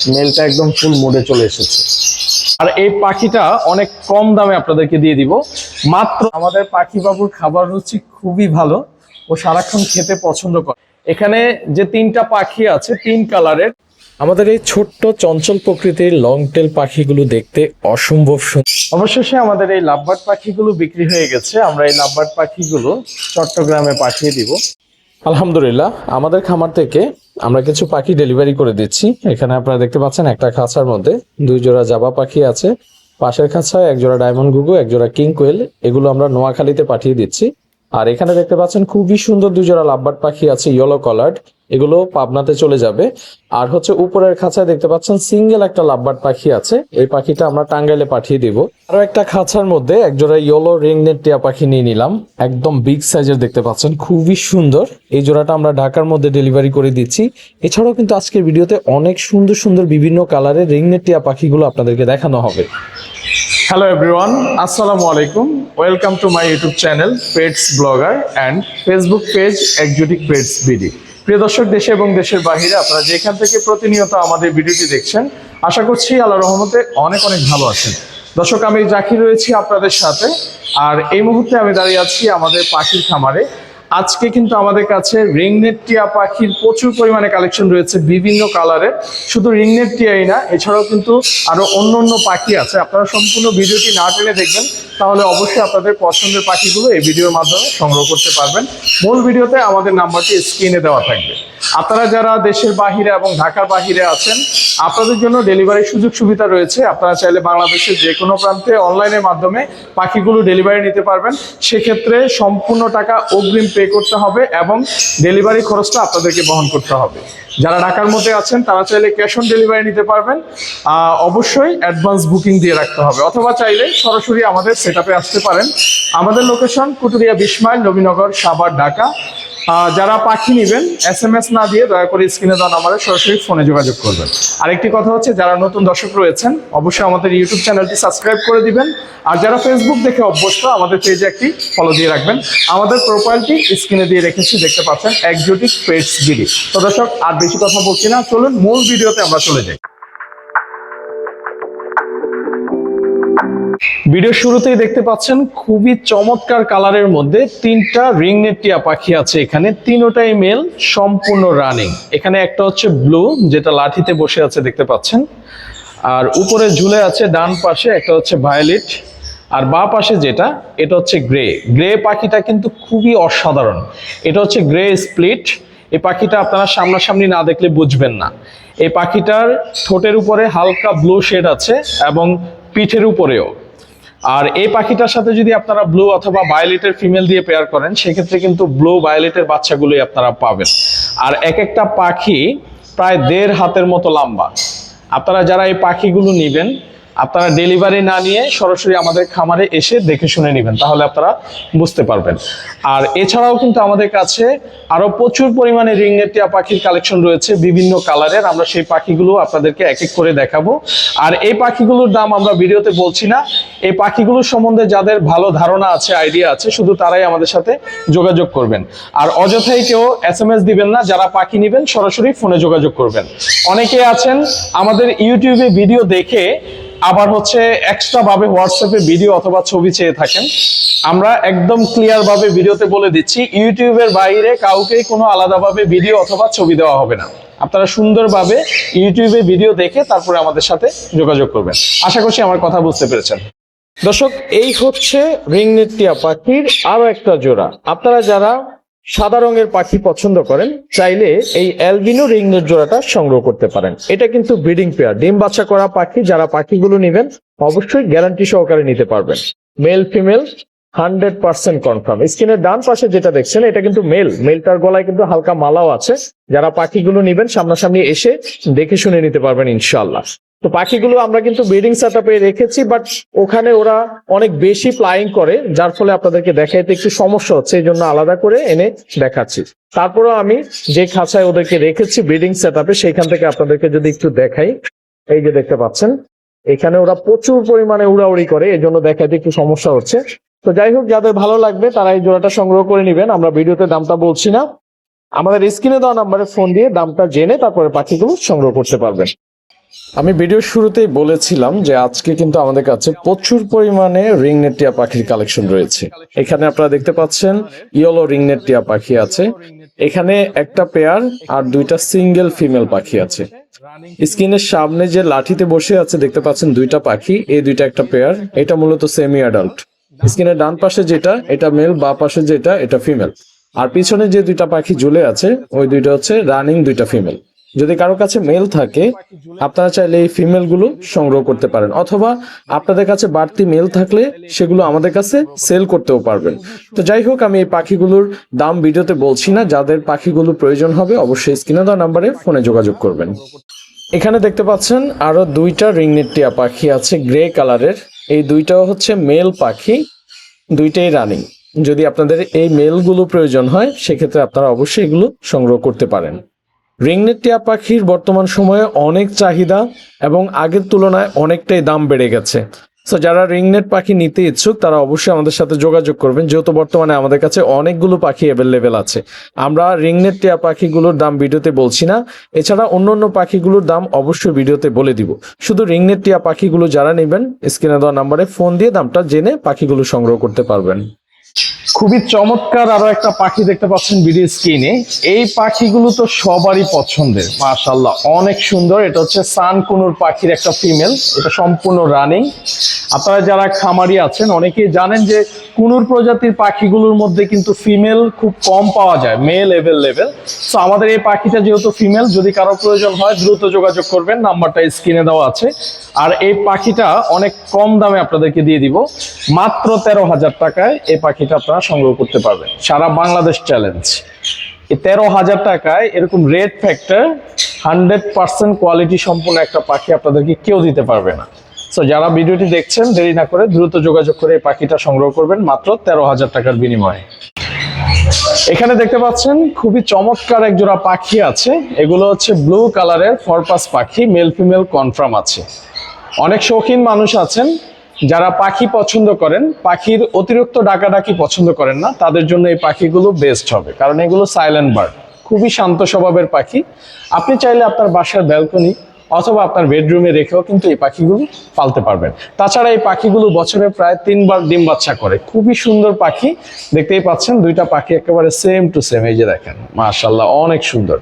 মেলটা একদম ফুল মোডে চলে এসেছে। আর এই পাখিটা অনেক কম দামে আপনাদেরকে দিয়ে দিব। মাত্র আমাদের পাখি বাবুর খাবার রুচি খুবই ভালো। ও সারাক্ষণ খেতে পছন্দ করে। এখানে যে তিনটা পাখি আছে, তিন কালারের। আমাদের এই ছোট্ট চঞ্চল প্রকৃতির লং টেল পাখিগুলো দেখতে অসম্ভব সুন্দর অবশেষে আমাদের এই লাভবার্ড পাখিগুলো বিক্রি হয়ে গেছে। আমরা এই লাভবার্ড পাখিগুলো চট্টগ্রামে পাঠিয়ে দিব। আলহামদুলিল্লাহ, আমাদের খামার থেকে আমরা কিছু পাখি ডেলিভারি করে দিচ্ছি। এখানে আপনারা দেখতে পাচ্ছেন একটা খাঁচার মধ্যে দুই জোড়া জাবা পাখি আছে। পাশের খাঁচায় এক জোড়া ডায়মন্ড গুগু, এক জোড়া কিং কোয়েল, এগুলো আমরা নোয়াখালীতে পাঠিয়ে দিচ্ছি। আর এখানে দেখতে পাচ্ছেন খুবই সুন্দর দুই জোড়া লাভবার্ড পাখি আছে ইয়েলো কালার্ড এগুলো পাবনাতে চলে যাবে। আর হচ্ছে উপরের খাঁচায় দেখতে পাচ্ছেন সিঙ্গেল একটা লাভবার্ড পাখি আছে। এই পাখিটা আমরা টাঙ্গাইলে পাঠিয়ে দিব। আরও একটা খাঁচার মধ্যে একজোড়া ইয়েলো রিংনেট টিয়া পাখি নিয়ে নিলাম। একদম বিগ সাইজের দেখতে পাচ্ছেন, খুবই সুন্দর। এই জোড়াটা আমরা ঢাকার মধ্যে ডেলিভারি করে দিচ্ছি। এছাড়াও কিন্তু আজকের ভিডিওতে অনেক সুন্দর সুন্দর বিভিন্ন কালারের রিংনেট টিয়া পাখিগুলো আপনাদেরকে দেখানো হবে। হ্যালো এভরিওয়ান আসসালামু আলাইকুম। Welcome to my YouTube channel pets blogger and Facebook page exotic pets BD প্রিয় দর্শক, দেশে এবং দেশের বাইরে আপনারা যেখান থেকে প্রতিনিয়ত আমাদের ভিডিওটি দেখছেন, আশা করছি আল্লাহ রহমতে অনেক অনেক ভালো আছেন। দর্শক, আমি জাকির রয়েছি আপনাদের সাথে, আর এই মুহূর্তে আমি দাঁড়িয়ে আছি আমাদের পাখির খামারে। আজকে কিন্তু আমাদের কাছে রিংনেট টিয়া পাখির প্রচুর পরিমাণে কালেকশন রয়েছে বিভিন্ন কালারের শুধু রিংনেট টিয়াই না, এছাড়াও কিন্তু আরও অন্য অন্য পাখি আছে। আপনারা সম্পূর্ণ ভিডিওটি না টেনে দেখবেন তাহলে অবশ্যই আপনাদের পছন্দের পাখিগুলো এই ভিডিওর মাধ্যমে সংগ্রহ করতে পারবেন। মূল ভিডিওতে আমাদের নাম্বারটি স্ক্রিনে দেওয়া থাকবে। আপনারা যারা দেশের বাহিরে এবং ঢাকার বাহিরে আছেন, আপনাদের জন্য ডেলিভারির সুযোগ সুবিধা রয়েছে। আপনারা চাইলে বাংলাদেশের যে কোনো প্রান্তে অনলাইনের মাধ্যমে পাখিগুলো ডেলিভারি নিতে পারবেন। সেক্ষেত্রে সম্পূর্ণ টাকা অগ্রিম পে করতে হবে এবং ডেলিভারি খরচটা আপনাদেরকে বহন করতে হবে। যারা ঢাকার মধ্যে আছেন, তারা চাইলে ক্যাশ অন ডেলিভারি নিতে পারবেন। অবশ্যই অ্যাডভান্স বুকিং দিয়ে রাখতে হবে। অথবা চাইলে সরাসরি আমাদের সেট আসতে পারেন। আমাদের লোকেশন কুটুরিয়া বিশ মাইল নবীনগর সাবার ঢাকা। যারা পাখি নেবেন এস এম এস না দিয়ে দয়া করে স্ক্রিনে দেওয়া নাম্বারে সরাসরি ফোনে যোগাযোগ করবেন। আরেকটি কথা হচ্ছে, যারা নতুন দর্শক রয়েছেন, অবশ্যই আমাদের ইউটিউব চ্যানেলটি সাবস্ক্রাইব করে দিবেন। আর যারা ফেসবুক দেখে অভ্যস্ত, আমাদের পেজে একটি ফলো দিয়ে রাখবেন। আমাদের প্রোফাইলটি স্ক্রিনে দিয়ে রেখেছি, দেখতে পাচ্ছেন একজোটিক পেজ বিডি তো দর্শক, আর বেশি কথা বলছি না, চলুন মূল ভিডিওতে আমরা চলে যাই। ভিডিও শুরুতেই দেখতে পাচ্ছেন খুবই চমৎকার কালারের মধ্যে তিনটা রিংনেট টিয়া পাখি আছে এখানে। তিনোটাই মেল সম্পূর্ণ রানিং এখানে একটা হচ্ছে ব্লু যেটা লাঠিতে বসে আছে দেখতে পাচ্ছেন। আর উপরে ঝুলে আছে ডান পাশে একটা হচ্ছে ভায়োলেট আর বা পাশে যেটা, এটা হচ্ছে গ্রে গ্রে পাখিটা কিন্তু খুবই অসাধারণ। এটা হচ্ছে গ্রে স্প্লিট এই পাখিটা আপনারা সামনাসামনি না দেখলে বুঝবেন না। এই পাখিটার ঠোঁটের উপরে হালকা ব্লু শেড আছে এবং পিঠের উপরেও। আর এই পাখিটার সাথে যদি আপনারা ব্লু অথবা বায়োলেটের ফিমেল দিয়ে পেয়ার করেন, সেক্ষেত্রে কিন্তু ব্লু বায়োলেটের বাচ্চাগুলোই আপনারা পাবেন। আর এক একটা পাখি প্রায় দেড় হাতের মতো লম্বা। আপনারা যারা এই পাখিগুলো নেবেন আপনারা ডেলিভারি না নিয়ে সরাসরি আমাদের খামারে এসে দেখে শুনে নেবেন, তাহলে আপনারা বুঝতে পারবেন। আর এছাড়াও কিন্তু আমাদের কাছে আরও প্রচুর পরিমাণে রিংনেট টিয়া পাখির কালেকশন রয়েছে, বিভিন্ন কালারের আমরা সেই পাখিগুলো আপনাদেরকে এক এক করে দেখাবো। আর এই পাখিগুলোর দাম আমরা ভিডিওতে বলছি না। এই পাখিগুলোর সম্বন্ধে যাদের ভালো ধারণা আছে আইডিয়া আছে, শুধু তারাই আমাদের সাথে যোগাযোগ করবেন। আর অযথাই কেউ এস এম এস দিবেন না, যারা পাখি নেবেন সরাসরি ফোনে যোগাযোগ করবেন। অনেকে আছেন আমাদের ইউটিউবে ভিডিও দেখে আবার হচ্ছে এক্সট্রা ভাবে হোয়াটসঅ্যাপে ভিডিও অথবা ছবি চেয়ে থাকেন। আমরা একদম ক্লিয়ার ভাবে ভিডিওতে বলে দিচ্ছি ইউটিউবের বাইরে কাউকেই কোনো আলাদাভাবে ভিডিও অথবা ছবি দেওয়া হবে না। আপনারা সুন্দরভাবে ইউটিউবে ভিডিও দেখে তারপরে আমাদের সাথে যোগাযোগ করবেন। আশা করছি আমার কথা বুঝতে পেরেছেন। দর্শক, এই হচ্ছে রিংনেট টিয়া পাখির আরও একটা জোড়া। আপনারা যারা সাদা রঙের পাখি পছন্দ করেন, চাইলে এই অ্যালবিনো রিংনেট জোড়াটা সংগ্রহ করতে পারেন। এটা কিন্তু ব্রিডিং পেয়ার, ডিম বাচ্চা করা পাখি, যারা পাখিগুলো নেবেন, অবশ্যই গ্যারান্টি সহকারে নিতে পারবেন। Male, female, hundred percent confirm. স্ক্রিনের ডান পাশে যেটা দেখছেন, এটা কিন্তু মেল। মেলটার গলায় কিন্তু হালকা মালাও আছে। যারা পাখিগুলো নেবেন, সামনাসামনি এসে দেখে শুনে নিতে পারবেন ইনশাল্লাহ তো পাখিগুলো আমরা কিন্তু ব্রিডিং সেট রেখেছি বাট ওখানে ওরা অনেক বেশি ফ্লাইং করে, যার ফলে আপনাদেরকে দেখাইতে একটু সমস্যা হচ্ছে, এই জন্য আলাদা করে এনে দেখাচ্ছি। তারপরেও আমি যে খাঁচায় ওদেরকে রেখেছি ব্রিডিং সেট আপে সেইখান থেকে আপনাদেরকে যদি একটু দেখাই, এই যে দেখতে পাচ্ছেন, এখানে ওরা প্রচুর পরিমাণে উড়াউড়ি করে, এই জন্য দেখাইতে একটু সমস্যা হচ্ছে। তো যাই হোক, যাদের ভালো লাগবে, তারা এই জোড়াটা সংগ্রহ করে নেবেন, আমরা ভিডিওতে দামটা বলছি না। আমাদের স্ক্রিনে দেওয়া নাম্বারে ফোন দিয়ে দামটা জেনে তারপরে পাখিগুলো সংগ্রহ করতে পারবেন। আমি ভিডিওর শুরুতেই বলেছিলাম যে আজকে কিন্তু আমাদের কাছে প্রচুর পরিমাণে রিংনেট টিয়া পাখির কালেকশন রয়েছে। এখানে আপনারা দেখতে পাচ্ছেন ইয়েলো রিংনেট টিয়া পাখি আছে। এখানে একটা পেয়ার আর দুইটা সিঙ্গেল ফিমেল পাখি আছে। স্ক্রিনের সামনে যে লাঠিতে বসে আছে দেখতে পাচ্ছেন দুইটা পাখি, এই দুইটা একটা পেয়ার, এটা মূলত সেমি অ্যাডাল্ট স্ক্রিনের ডান পাশে যেটা, এটা মেল বা পাশে যেটা, এটা ফিমেল আর পিছনে যে দুইটা পাখি ঝুলে আছে, ওই দুইটা হচ্ছে রানিং দুইটা ফিমেল যদি কারও কাছে মেল থাকে, আপনারা চাইলে এই ফিমেলগুলো সংগ্রহ করতে পারেন, অথবা আপনাদের কাছে বাড়তি মেল থাকলে সেগুলো আমাদের কাছে সেল করতেও পারবেন। তো যাই হোক, আমি এই পাখিগুলোর দাম ভিডিওতে বলছি না, যাদের পাখিগুলো প্রয়োজন হবে অবশ্যই স্ক্রিনে দেওয়া নাম্বারে ফোনে যোগাযোগ করবেন। এখানে দেখতে পাচ্ছেন আরও দুইটা রিংনেট টিয়া পাখি আছে, গ্রে কালারের। এই দুইটাও হচ্ছে মেল পাখি, দুইটাই রানিং যদি আপনাদের এই মেলগুলো প্রয়োজন হয়, সেক্ষেত্রে আপনারা অবশ্যই এগুলো সংগ্রহ করতে পারেন। রিংনেট টিয়া পাখির বর্তমান সময়ে অনেক চাহিদা এবং আগের তুলনায় অনেকটাই দাম বেড়ে গেছে। সো যারা রিংনেট পাখি নিতে ইচ্ছুক, তারা অবশ্যই আমাদের সাথে যোগাযোগ করবেন, যেহেতু বর্তমানে আমাদের কাছে অনেকগুলো পাখি অ্যাভেলেবেল আছে। আমরা রিংনেট টিয়া পাখিগুলোর দাম ভিডিওতে বলছি না, এছাড়া অন্য অন্য পাখিগুলোর দাম অবশ্যই ভিডিওতে বলে দিব। শুধু রিংনেট টিয়া পাখিগুলো যারা নেবেন, স্ক্রিনে দেওয়া নাম্বারে ফোন দিয়ে দামটা জেনে পাখিগুলো সংগ্রহ করতে পারবেন। খুবই চমৎকার আরও একটা পাখি দেখতে পাচ্ছেন ভিডিও স্ক্রিনে এই পাখিগুলো তো সবারই পছন্দের মাশাল্লাহ অনেক সুন্দর। এটা হচ্ছে সানকুনুর পাখির একটা ফিমেল এটা সম্পূর্ণ রানিং আপনারা যারা খামারি আছেন, অনেকেই জানেন যে কুনুর প্রজাতির পাখিগুলোর মধ্যে কিন্তু ফিমেল খুব কম পাওয়া যায় মেল লেভেল তো আমাদের এই পাখিটা যেহেতু ফিমেল যদি কারও প্রয়োজন হয়, দ্রুত যোগাযোগ করবেন, নাম্বারটা স্ক্রিনে দেওয়া আছে। আর এই পাখিটা অনেক কম দামে আপনাদেরকে দিয়ে দিব, মাত্র তেরো হাজার টাকায় এই পাখিটা আপনারা সংগ্রহ করতে পারবেন সারা বাংলাদেশ চ্যালেঞ্জ তেরো হাজার টাকায় এরকম red factor hundred percent quality সম্পূর্ণ একটা পাখি আপনাদেরকে কেউ দিতে পারবে না। সো যারা ভিডিওটি দেখছেন, দেরি না করে দ্রুত যোগাযোগ করে এই পাখিটা সংগ্রহ করবেন মাত্র তেরো হাজার টাকার বিনিময়ে। এখানে দেখতে পাচ্ছেন, খুবই চমৎকার এক জোড়া পাখি আছে। এগুলো হচ্ছে ব্লু কালারের ফরপাস পাখি মেল ফিমেল কনফার্ম আছে। অনেক শৌখিন মানুষ আছেন। যারা পাখি পছন্দ করেন, পাখির অতিরিক্ত ডাকাডাকি পছন্দ করেন না, তাদের জন্য এই পাখিগুলো বেস্ট হবে। কারণ এগুলো সাইলেন্ট বার্ড খুবই শান্ত স্বভাবের পাখি। আপনি চাইলে আপনার বাসার ব্যালকনি অথবা আপনার বেডরুমে রেখেও কিন্তু এই পাখিগুলো পালতে পারবেন। তাছাড়া এই পাখিগুলো বছরে প্রায় তিনবার ডিম বাচ্চা করে। খুবই সুন্দর পাখি। দেখতেই পাচ্ছেন, দুইটা পাখি একেবারে সেম টু সেম এই যে দেখেন মাশাল্লাহ অনেক সুন্দর।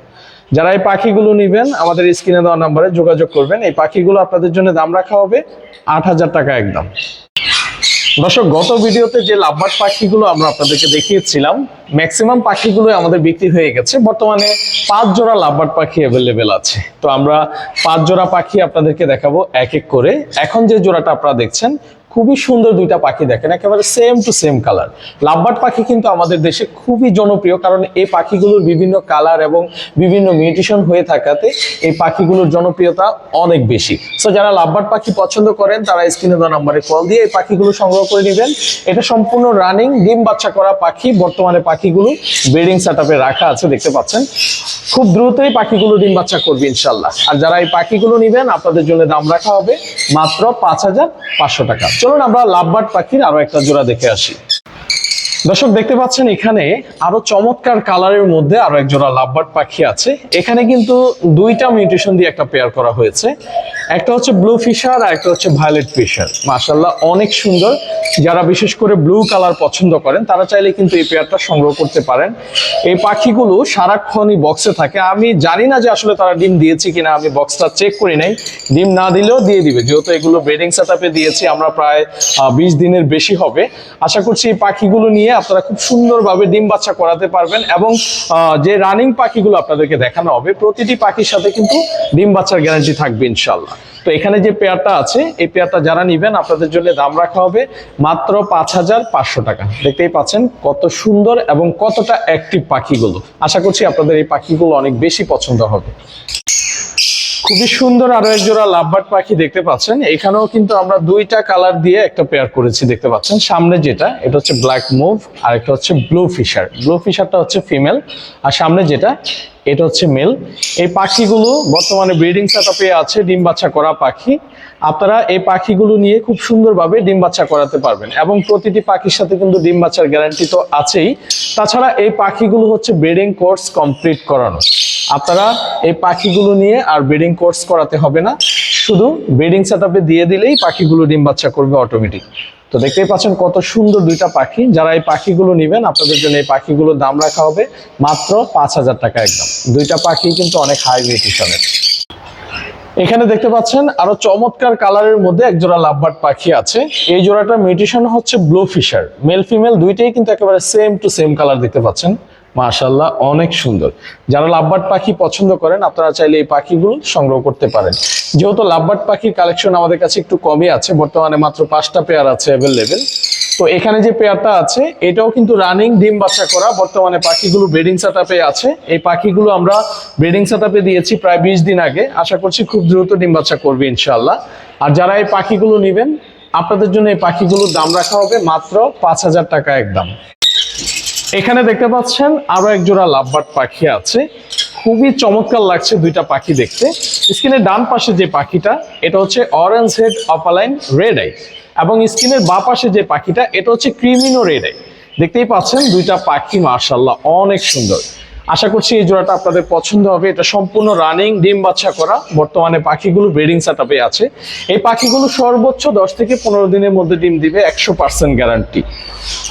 যারা এই পাখিগুলো নেবেন, আমাদের স্ক্রিনে দেওয়া নাম্বারে যোগাযোগ করবেন। এই পাখিগুলো আপনাদের জন্য দাম রাখা হবে আট হাজার টাকা একদম। দর্শক, গত ভিডিওতে যে লাভবার্ড পাখিগুলো আমরা আপনাদেরকে দেখিয়েছিলাম ম্যাক্সিমাম পাখিগুলো আমাদের বিক্রি হয়ে গেছে। বর্তমানে পাঁচ জোড়া লাভবার্ড পাখি অ্যাভেলেবেল আছে। তো আমরা পাঁচ জোড়া পাখি আপনাদেরকে দেখাবো এক এক করে। এখন যে জোড়াটা আপনারা দেখছেন খুবই সুন্দর দুইটা পাখি দেখেন, একেবারে same to same colour lovebird পাখি কিন্তু আমাদের দেশে খুবই জনপ্রিয়, কারণ এই পাখিগুলোর বিভিন্ন কালার এবং বিভিন্ন মিউটেশন হয়ে থাকাতে এই পাখিগুলোর জনপ্রিয়তা অনেক বেশি। সো যারা লাভবার্ড পাখি পছন্দ করেন, তারা স্ক্রিনে দেওয়া নম্বরে কল দিয়ে এই পাখিগুলো সংগ্রহ করে নেবেন। এটা সম্পূর্ণ রানিং ডিম বাচ্চা করা পাখি, বর্তমানে পাখিগুলো ব্রিডিং সেট রাখা আছে, দেখতে পাচ্ছেন। খুব দ্রুতই পাখিগুলো ডিম বাচ্চা করবে ইনশাল্লাহ আর যারা এই পাখিগুলো নেবেন, আপনাদের জন্য দাম রাখা হবে মাত্র পাঁচ হাজার পাঁচশো টাকা। চলুন আমরা লাভবার্ড পাখির আরও একটা জোড়া দেখে আসি। দর্শক, দেখতে পাচ্ছেন এখানে আরও চমৎকার কালারের মধ্যে আরও এক জোড়া লাভবার্ড পাখি আছে। এখানে কিন্তু দুইটা মিউটেশন দিয়ে একটা পেয়ার করা হয়েছে। একটা হচ্ছে ব্লু ফিশার আর একটা হচ্ছে ভায়োলেট ফিশার মাশাল্লাহ অনেক সুন্দর। যারা বিশেষ করে ব্লু কালার পছন্দ করেন, তারা চাইলে কিন্তু এই পেয়ারটা সংগ্রহ করতে পারেন। এই পাখিগুলো সারাক্ষণই বক্সে থাকে। আমি জানি না যে আসলে তারা ডিম দিয়েছে কিনা, আমি বক্সটা চেক করি নাই। ডিম না দিলেও দিয়ে দিবে। যেহেতু এগুলো ব্রিডিং সেট দিয়েছি, আমরা প্রায় বিশ দিনের বেশি হবে। আশা করছি এই পাখিগুলো নিয়ে আপনারা খুব সুন্দরভাবে ডিম বাচ্চা করাতে পারবেন এবং যে রানিং পাখিগুলো আপনাদেরকে দেখানো হবে, প্রতিটি পাখির সাথে কিন্তু ডিম বাচ্চার গ্যারান্টি থাকবে ইনশাল্লাহ তো এখানে যে পেয়ারটা আছে, এই পেয়ারটা যারা নিবেন, আপনাদের জন্য দাম রাখা হবে মাত্র পাঁচ হাজার পাঁচশো টাকা। দেখতেই পাচ্ছেন কত সুন্দর এবং কতটা অ্যাক্টিভ পাখিগুলো। আশা করছি আপনাদের এই পাখিগুলো অনেক বেশি পছন্দ হবে। খুবই সুন্দর আরও এক জোড়া লাভবার্ড পাখি দেখতে পাচ্ছেন। এখানেও কিন্তু আমরা দুইটা কালার দিয়ে একটা পেয়ার করেছি, দেখতে পাচ্ছেন। সামনে যেটা, এটা হচ্ছে ব্ল্যাক মুভ আর একটা হচ্ছে ব্লু ফিশার ব্লু ফিশারটা হচ্ছে ফিমেল আর সামনে যেটা এটা হচ্ছে মেল। এই পাখিগুলো বর্তমানে ব্রিডিং সেটআপে আছে, ডিম বাচ্চা করা পাখি। আপনারা এই পাখিগুলো নিয়ে খুব সুন্দরভাবে ডিম বাচ্চা করাতে পারবেন এবং প্রতিটি পাখির সাথে কিন্তু ডিম বাচ্চার গ্যারান্টি তো আছেই। তাছাড়া এই পাখিগুলো হচ্ছে ব্রিডিং কোর্স কমপ্লিট করানো। আপনারা এই পাখিগুলো নিয়ে আর ব্রিডিং কোর্স করাতে হবে না। শুধু ব্রিডিং সেটআপে দিয়ে দিলেই পাখিগুলো ডিম বাচ্চা করবে অটোমেটিক তো দেখতেই পাচ্ছেন কত সুন্দর দুইটা পাখি। যারা এই পাখিগুলো নেবেন, আপনাদের জন্য এই পাখিগুলোর দাম রাখা হবে মাত্র পাঁচ হাজার টাকা একদম। দুইটা পাখি কিন্তু অনেক হাই নিউট্রিশনের এখানে দেখতে পাচ্ছেন আরও চমৎকার কালারের মধ্যে এক জোড়া লাভবার্ড পাখি আছে। এই জোড়াটা মিউটিশন হচ্ছে ব্লু ফিশার মেল ফিমেল দুইটাই কিন্তু একেবারে সেম টু সেম কালার দেখতে পাচ্ছেন। মাশাল্লাহ অনেক সুন্দর। যারা লাভবার্ড পাখি পছন্দ করেন, আপনারা চাইলে এই পাখিগুলো সংগ্রহ করতে পারেন। যেহেতু লাভবার্ড পাখির কালেকশন আমাদের কাছে একটু কমই আছে, বর্তমানে মাত্র পাঁচটা পেয়ার আছে অ্যাভেলেবেল তো এখানে যে পেয়ারটা আছে, এটাও কিন্তু রানিং ডিম বাচ্চা করা, বর্তমানে পাখিগুলো ব্রিডিং সেটআপে আছে। এই পাখিগুলো আমরা ব্রিডিং সেটআপে দিয়েছি প্রায় বিশ দিন আগে। আশা করছি খুব দ্রুত ডিম বাচ্চা করবে ইনশাল্লাহ আর যারা এই পাখিগুলো নেবেন, আপনাদের জন্য এই পাখিগুলোর দাম রাখা হবে মাত্র পাঁচ হাজার টাকা একদম। এখানে দেখতে পাচ্ছেন আরও এক জোড়া লাভবার্ড পাখি আছে। খুবই চমৎকার লাগছে দুইটা পাখি দেখতে। স্ক্রিনের ডান পাশে যে পাখিটা, এটা হচ্ছে orange head opaline red eye এবং স্ক্রিনের বা পাশে যে পাখিটা, এটা হচ্ছে ক্রিমিনো রেড আই দেখতেই পাচ্ছেন দুইটা পাখি মার্শাল্লাহ অনেক সুন্দর। আশা করছি এই জোড়াটা আপনাদের পছন্দ হবে। এটা সম্পূর্ণ রানিং ডিম বাচ্চা করা। বর্তমানে পাখিগুলো ব্রিডিং সেটআপে আছে। এই পাখিগুলো সর্বোচ্চ দশ থেকে পনেরো দিনের মধ্যে ডিম দিবে, একশো পার্সেন্ট গ্যারান্টি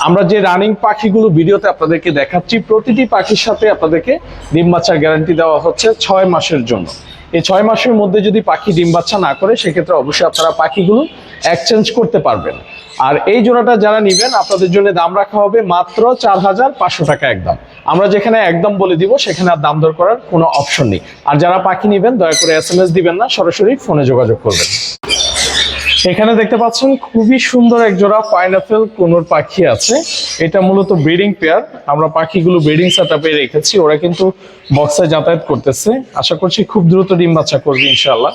আমরা যে রানিং পাখিগুলো ভিডিওতে আপনাদেরকে দেখাচ্ছি, প্রতিটি পাখির সাথে আপনাদেরকে ডিম বাচ্চার গ্যারান্টি দেওয়া হচ্ছে ছয় মাসের জন্য। এই ছয় মাসের মধ্যে যদি পাখি ডিম বাচ্চা না করে, সেক্ষেত্রে অবশ্যই আপনারা পাখিগুলো এক্সচেঞ্জ করতে পারবেন। আর এই জোড়াটা যারা নিবেন, আপনাদের জন্য দাম রাখা হবে মাত্র চার হাজার পাঁচশো টাকা একদম। আমরা যেখানে একদম বলে দিব, সেখানে আর দাম দর করার কোনো অপশন নেই। আর যারা পাখি নিবেন, দয়া করে এস দিবেন না, সরাসরি ফোনে যোগাযোগ করবেন। এখানে দেখতে পাচ্ছেন খুবই সুন্দর এক জোড়া পাইনাপেল কোনোর পাখি আছে। এটা মূলত ব্রিডিং পেয়ার আমরা পাখিগুলো ব্রিডিং সেটআপে রেখেছি। ওরা কিন্তু বক্সে যাতায়াত করতেছে। আশা করছি খুব দ্রুত ডিম বাচ্চা করবে ইনশাআল্লাহ।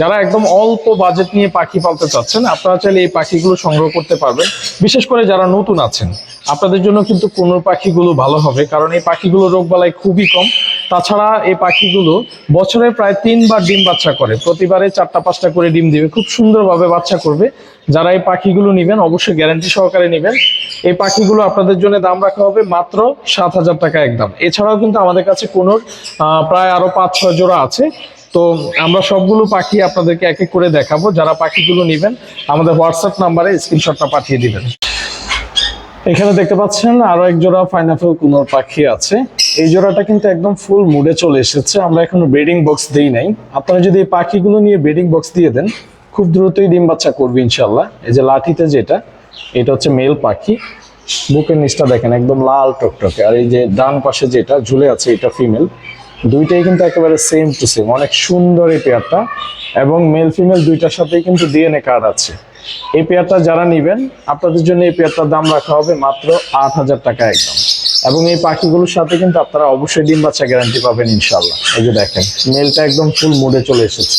যারা একদম অল্প বাজেট নিয়ে পাখি পালতে চাচ্ছেন, আপনারা চাইলে এই পাখিগুলো সংগ্রহ করতে পারবেন। বিশেষ করে যারা নতুন আছেন, আপনাদের জন্য কিন্তু কোনোর পাখিগুলো ভালো হবে। কারণ এই পাখিগুলো রোগবালাই খুবই কম। তাছাড়া এই পাখিগুলো বছরে প্রায় তিনবার ডিম বাচ্চা করে। প্রতিবারে চারটা পাঁচটা করে ডিম দিবে। খুব সুন্দরভাবে বাচ্চা করবে। যারা এই পাখিগুলো নেবেন অবশ্যই গ্যারান্টি সহকারে নেবেন। এই পাখিগুলো আপনাদের জন্য দাম রাখা হবে মাত্র সাত হাজার টাকা একদম এছাড়াও কিন্তু আমাদের কাছে আহ, প্রায় আরও পাঁচ ছয় জোড়া আছে। তো আমরা সবগুলো পাখি আপনাদেরকে এক এক করে দেখাবো। যারা পাখিগুলো নেবেন আমাদের হোয়াটসঅ্যাপ নাম্বারে স্ক্রিনশটটা পাঠিয়ে দিবেন। এখানে দেখতে পাচ্ছেন আরও এক জোড়া পাইনাপেল কুনোর পাখি আছে। এই জোড়াটা কিন্তু একদম ফুল মুডে চলে এসেছে। আমরা এখনও ব্রিডিং বক্স দেই নাই। আপনারা যদি এই পাখিগুলো নিয়ে ব্রিডিং বক্স দিয়ে দেন, খুব দ্রুতই ডিম বাচ্চা করবে ইনশাল্লাহ এই যে লাঠিতে যেটা, এটা হচ্ছে মেল পাখি। বুকের নিচটা দেখেন, একদম লাল টকটকে। আর এই যে ডান পাশে যেটা, ঝুলে আছে, এটা ফিমেল দুইটাই কিন্তু একেবারে সেম টু সেম অনেক সুন্দর এই পেয়ারটা এবং মেল ফিমেল দুইটার সাথেই কিন্তু ডিএনএ কার্ড আছে। এই পেয়ারটা যারা নেবেন, আপনাদের জন্য এই পেয়ারটার দাম রাখা হবে মাত্র আট হাজার টাকা একদম। এবং এই পাখিগুলোর সাথে কিন্তু আপনারা অবশ্যই ডিম বাচ্চা গ্যারান্টি পাবেন ইনশাল্লাহ এই যে দেখেন মেলটা একদম ফুল মুডে চলে এসেছে।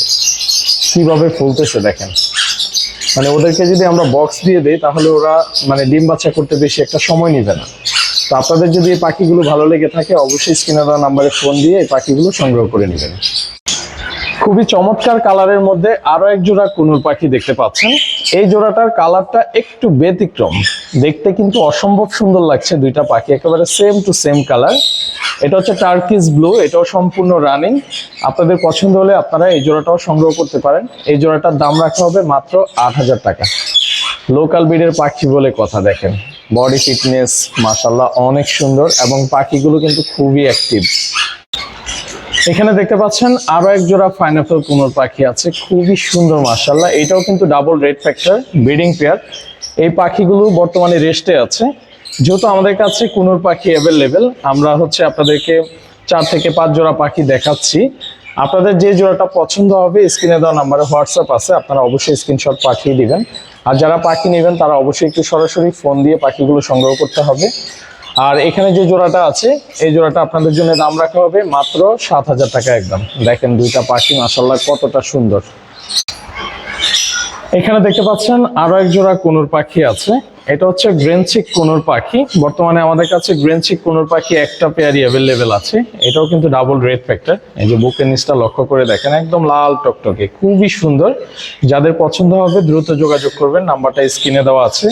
কীভাবে ফুলতেছে দেখেন। মানে ওদেরকে যদি আমরা বক্স দিয়ে দিই, তাহলে ওরা মানে ডিম বাচ্চা করতে বেশি একটা সময় নেবে না। তো আপনাদের যদি এই পাখিগুলো ভালো লেগে থাকে, অবশ্যই স্ক্রিনে নাম্বারে ফোন দিয়ে এই পাখিগুলো সংগ্রহ করে নেবেন। খুবই চমৎকার কালারের মধ্যে আরও এক জোড়া কুনুর পাখি দেখতে পাচ্ছেন। এই জোড়াটার কালারটা একটু ব্যতিক্রম। দেখতে কিন্তু অসম্ভব সুন্দর লাগছে দুইটা পাখি, একেবারে সেম টু সেম কালার এটা হচ্ছে টার্কিস ব্লু এটাও সম্পূর্ণ রানিং আপনাদের পছন্দ হলে আপনারা এই জোড়াটাও সংগ্রহ করতে পারেন। এই জোড়াটার দাম রাখা হবে মাত্র আট হাজার টাকা। লোকাল ব্রিডের পাখি বলে কথা দেখেন। বডি ফিটনেস মাসাল্লাহ অনেক সুন্দর এবং পাখিগুলো কিন্তু খুবই অ্যাক্টিভ এখানে দেখতে পাচ্ছেন আরও এক জোড়া পাইনাপেল কুমোর পাখি আছে, খুবই সুন্দর মার্শাল্লাহ এটাও কিন্তু double red factor breeding pair এই পাখিগুলো বর্তমানে রেস্টে আছে। যেহেতু আমাদের কাছে কুনুর পাখি অ্যাভেলেবেল আমরা হচ্ছে আপনাদেরকে চার থেকে পাঁচ জোড়া পাখি দেখাচ্ছি। আপনাদের যে জোড়াটা পছন্দ হবে স্ক্রিনে দেওয়া নাম্বারে হোয়াটসঅ্যাপ আছে, আপনারা অবশ্যই স্ক্রিনশট পাঠিয়ে দিবেন। আর যারা পাখি নেবেন, তারা অবশ্যই একটু সরাসরি ফোন দিয়ে পাখিগুলো সংগ্রহ করতে হবে। আর এখানে যে জোড়াটা আছে, এই জোড়াটা আপনাদের জন্য দাম রাখা হবে মাত্র সাত হাজার টাকা একদম। দেখেন দুইটা পাখি মাসাল্লাহ কতটা সুন্দর। এখানে দেখতে পাচ্ছেন আরও এক জোড়া কোনুর পাখি আছে। এটা হচ্ছে গ্রেনচিক কোনুর পাখি। বর্তমানে আমাদের কাছে গ্রেনচিক কোনুর পাখি একটা পেয়ারই অ্যাভেলেবেল আছে। এটাও কিন্তু ডাবল রেড ফ্যাক্টর এই যে বুকের নিচটা লক্ষ্য করে দেখেন, একদম লাল টকটকে, খুবই সুন্দর। যাদের পছন্দ হবে দ্রুত যোগাযোগ করবেন, নাম্বারটা স্ক্রিনে দেওয়া আছে।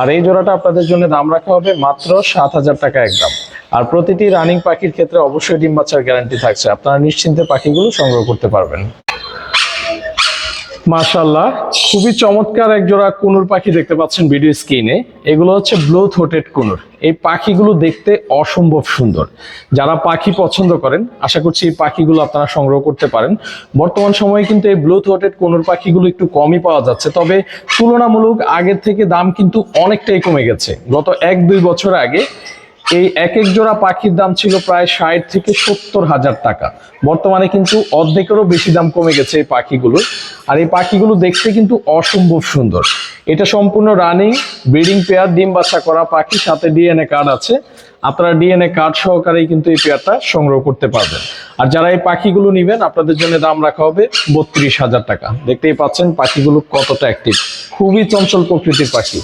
আর এই জোড়াটা আপনাদের জন্য দাম রাখা হবে মাত্র সাত হাজার টাকা একদম আর প্রতিটি রানিং পাখির ক্ষেত্রে অবশ্যই ডিম বাচ্চার গ্যারান্টি থাকছে। আপনারা নিশ্চিন্তে পাখিগুলো সংগ্রহ করতে পারবেন। মাশাল্লাহ খুবই চমৎকার এক জোড়া কুনুর পাখি দেখতে পাচ্ছেন ভিডিও স্ক্রিনে। এগুলো হচ্ছে ব্লু থোটেড কুনুর। এই পাখিগুলো দেখতে অসম্ভব সুন্দর। যারা পাখি পছন্দ করেন, আশা করছি এই পাখিগুলো আপনারা সংগ্রহ করতে পারেন। বর্তমান সময়ে কিন্তু এই ব্লু থোটেড কুনুর পাখিগুলো একটু কমই পাওয়া যাচ্ছে, তবে তুলনামূলক আগের থেকে দাম কিন্তু অনেকটাই কমে গেছে। গত এক দুই বছর আগে এই এক এক জোড়া পাখির দাম ছিল প্রায় ষাট থেকে সত্তর হাজার টাকা। বর্তমানে কিন্তু অর্ধেকেরও বেশি দাম কমে গেছে এই পাখিগুলোর। আর এই পাখিগুলো দেখতে কিন্তু অসম্ভব সুন্দর। এটা সম্পূর্ণ রানিং, ব্রিডিং পেয়ার, ডিম বাচ্চা করা পাখি, সাথে ডিএনএ কার্ড আছে। আপনারা ডিএনএ কার্ড সহকারেই কিন্তু এই পেয়ারটা সংগ্রহ করতে পারবেন। আর যারা এই পাখিগুলো নেবেন, আপনাদের জন্য দাম রাখা হবে বত্রিশ হাজার টাকা। দেখতেই পাচ্ছেন পাখিগুলো কতটা অ্যাক্টিভ খুবই চঞ্চল প্রকৃতির পাখি।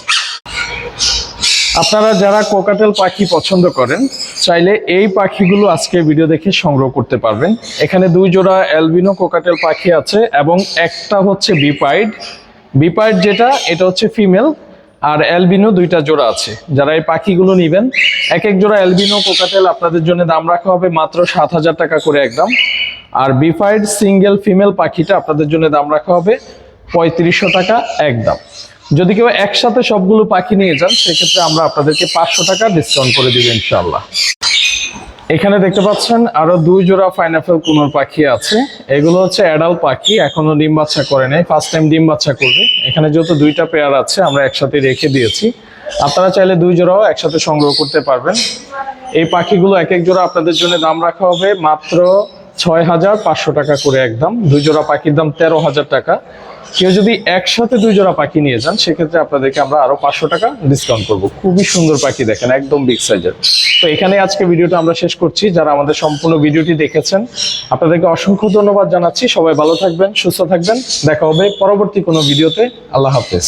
আপনারা যারা কোকাটেল পাখি পছন্দ করেন, চাইলে এই পাখিগুলো আজকে ভিডিও দেখে সংগ্রহ করতে পারবেন। এখানে দুই জোড়া অ্যালবিনো কোকাটেল পাখি আছে এবং একটা হচ্ছে বিপাইড। বিপাইড যেটা, এটা হচ্ছে ফিমেল আর অ্যালবিনো দুইটা জোড়া আছে। যারা এই পাখিগুলো নেবেন, এক এক জোড়া অ্যালবিনো কোকাটেল আপনাদের জন্য দাম রাখা হবে মাত্র সাত হাজার টাকা করে একদম আর বিফাইড সিঙ্গেল ফিমেল পাখিটা আপনাদের জন্য দাম রাখা হবে পঁয়ত্রিশশো টাকা একদম যদি কেউ একসাথে সবগুলো পাখি নিয়ে যান, সেক্ষেত্রে আমরা আপনাদেরকে পাঁচশো টাকা ডিসকাউন্ট করে দিব ইনশাল্লাহ এখানে দেখতে পাচ্ছেন আরও দুই জোড়া পাইনাপেল কুনোর পাখি আছে। এগুলো হচ্ছে অ্যাডাল্ট পাখি, এখনও ডিম বাচ্চা করে নাই ফার্স্ট টাইম ডিম বাচ্চা করবে। এখানে যেহেতু দুইটা পেয়ার আছে, আমরা একসাথে রেখে দিয়েছি। আপনারা চাইলে দুই জোড়াও একসাথে সংগ্রহ করতে পারবেন। এই পাখিগুলো এক এক জোড়া আপনাদের জন্য দাম রাখা হবে মাত্র ছয় হাজার পাঁচশো টাকা করে একদম। দুই জোড়া পাখির দাম তেরো হাজার টাকা। কেউ যদি একসাথে দুই জোড়া পাখি নিয়ে যান, সেক্ষেত্রে আপনাদেরকে আমরা আরও পাঁচশো টাকা ডিসকাউন্ট করব। খুবই সুন্দর পাখি দেখেন, একদম বিগ সাইজের তো এখানে আজকে ভিডিওটা আমরা শেষ করছি। যারা আমাদের সম্পূর্ণ ভিডিওটি দেখেছেন, আপনাদেরকে অসংখ্য ধন্যবাদ জানাচ্ছি। সবাই ভালো থাকবেন, সুস্থ থাকবেন। দেখা হবে পরবর্তী কোনো ভিডিওতে। আল্লাহ হাফেজ।